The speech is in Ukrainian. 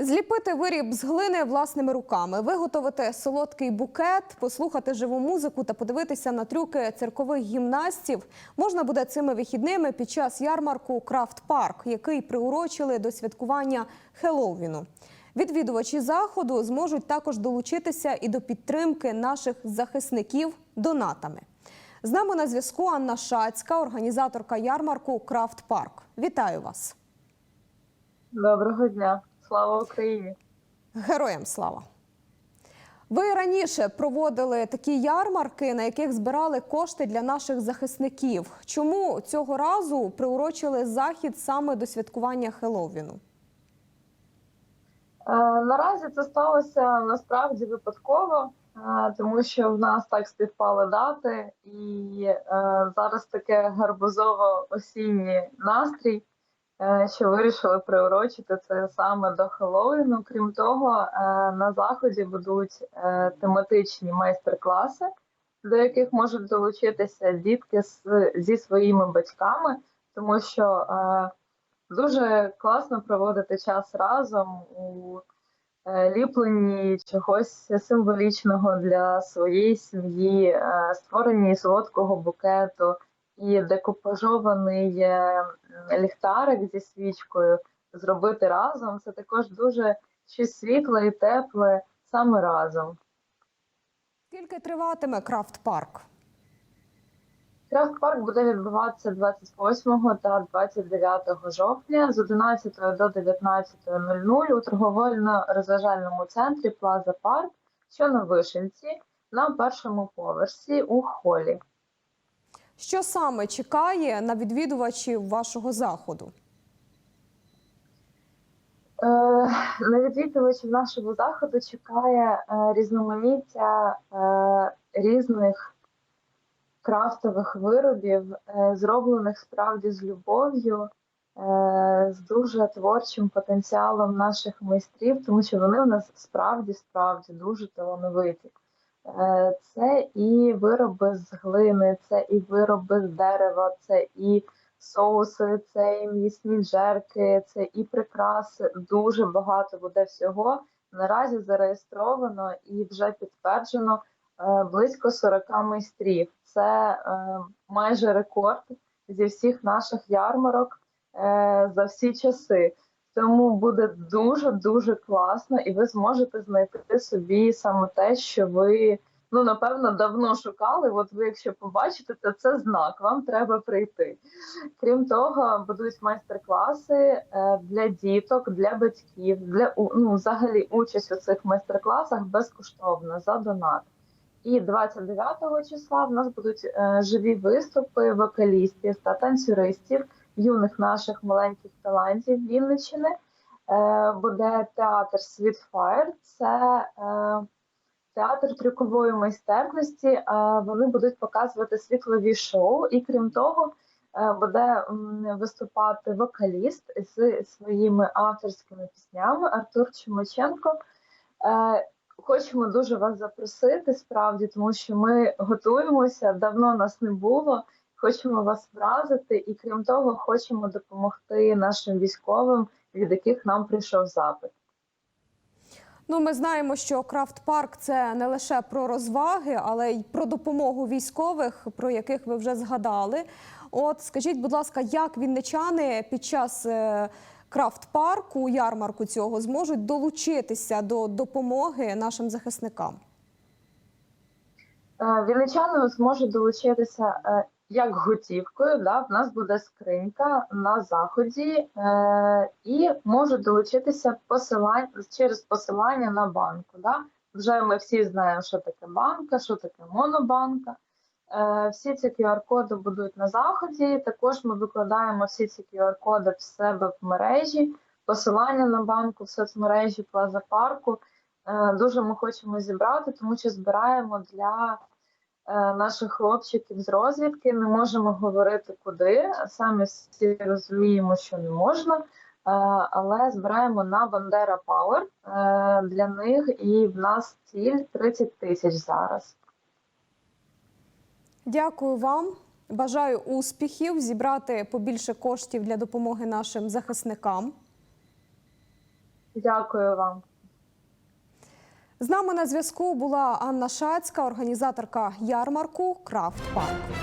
Зліпити виріб з глини власними руками, виготовити солодкий букет, послухати живу музику та подивитися на трюки циркових гімнастів можна буде цими вихідними під час ярмарку Крафт Парк, який приурочили до святкування Хеллоуіну. Відвідувачі заходу зможуть також долучитися і до підтримки наших захисників донатами. З нами на зв'язку Анна Шацька, організаторка ярмарку Крафт Парк. Вітаю вас! Доброго дня, слава Україні! Героям слава! Ви раніше проводили такі ярмарки, на яких збирали кошти для наших захисників. Чому цього разу приурочили захід саме до святкування Хеллоуіну? Е, наразі це сталося насправді випадково, е, тому що в нас так співпали дати, і е, зараз таке гарбузово-осінній настрій, е, що вирішили приурочити це саме до Хеллоуіну. Крім того, е, на заході будуть е, тематичні майстер-класи, до яких можуть долучитися дітки зі своїми батьками, тому що е, Дуже класно проводити час разом у е, ліпленні чогось символічного для своєї сім'ї, е, створенні солодкого букету і декупажований ліхтарик зі свічкою зробити разом. Це також дуже щось світле і тепле саме разом. Скільки триватиме Крафт Парк? Крафт парк буде відбуватися 28 та 29 жовтня з 11 до 19.00 у торговельно-розважальному центрі Плаза Парк, що на Вишенці, на першому поверсі у холі. Що саме чекає на відвідувачів вашого заходу? Е, На відвідувачів нашого заходу чекає е, різноманіття е, різних крафтових виробів, зроблених справді з любов'ю, з дуже творчим потенціалом наших майстрів, тому що вони в нас справді справді дуже талановиті. Е, Це і вироби з глини, це і вироби з дерева, це і соуси, це і м'ясні джерки, це і прикраси. Дуже багато буде всього. Наразі зареєстровано і вже підтверджено е, близько 40 майстрів. Це е, майже рекорд зі всіх наших ярмарок за всі часи. Тому буде дуже дуже класно, і ви зможете знайти собі саме те, що ви ну напевно давно шукали. От ви, якщо побачите, то це знак. Вам треба прийти. Крім того, будуть майстер-класи е, для діток, для батьків, для ну, взагалі участь у цих майстер-класах безкоштовно за донат. І 29 числа в нас будуть е, живі виступи вокалістів та танцюристів, юних наших маленьких талантів Вінниччини. Е, буде театр Світфаєр. Це е, театр трюкової майстерності. Е, вони будуть показувати світлові шоу, і крім того, буде виступати вокаліст з своїми авторськими піснями Артур Чумаченко. Хочемо дуже вас запросити справді, тому що ми готуємося, давно нас не було. Хочемо вас вразити, і крім того, хочемо допомогти нашим військовим, від яких нам прийшов запит. Ну, ми знаємо, що Крафт Парк це не лише про розваги, але й про допомогу військових, про яких ви вже згадали. От скажіть, будь ласка, як вінничани під час е, Крафт парку, ярмарку цього зможуть долучитися до допомоги нашим захисникам? Е, Вінничани зможуть долучитися е, як готівкою. Да? В нас буде скринька на заході, е, і можуть долучитися посилань через посилання на банку. Да? Вже ми всі знаємо, що таке банка, що таке монобанка. Е, Всі ці QR-коди будуть на заході. Також ми викладаємо всі ці QR-коди в себе в мережі, посилання на банку в соцмережі Плаза Парку. Е, Дуже ми хочемо зібрати, тому що збираємо для наших хлопчиків з розвідки. Не можемо говорити куди. Самі всі розуміємо, що не можна. Е, Але збираємо на Бандера Power е, для них, і в нас ціль 30 тисяч зараз. Дякую вам. Бажаю успіхів, зібрати побільше коштів для допомоги нашим захисникам. Дякую вам. З нами на зв'язку була Анна Шацька, організаторка ярмарку Крафт Парк.